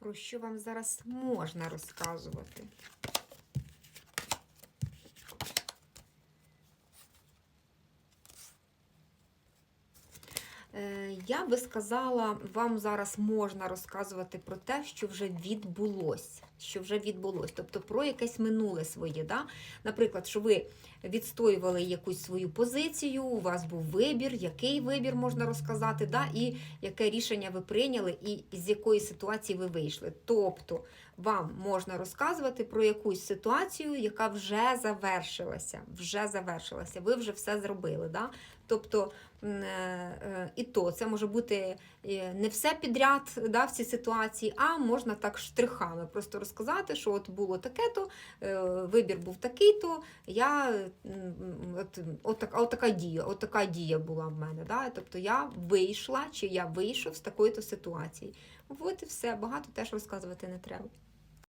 Про що вам зараз можна розказувати? Я би сказала, вам зараз можна розказувати про те, що вже відбулось. Що вже відбулось, тобто про якесь минуле своє. Да? Наприклад, що ви відстоювали якусь свою позицію, у вас був вибір, який вибір можна розказати, да? і яке рішення ви прийняли, і з якої ситуації ви вийшли. Тобто вам можна розказувати про якусь ситуацію, яка вже завершилася. Вже завершилася. Ви вже все зробили. Да? Тобто е, е, і то це може бути е, не все підряд да, в цій ситуації, а можна так штрихами просто розказати, що от було таке-то, е, вибір був такий-то, я от, от, от така дія, от така дія була в мене. Да? Тобто я вийшла чи я вийшов з такої-то ситуації. От і все, багато теж розказувати не треба.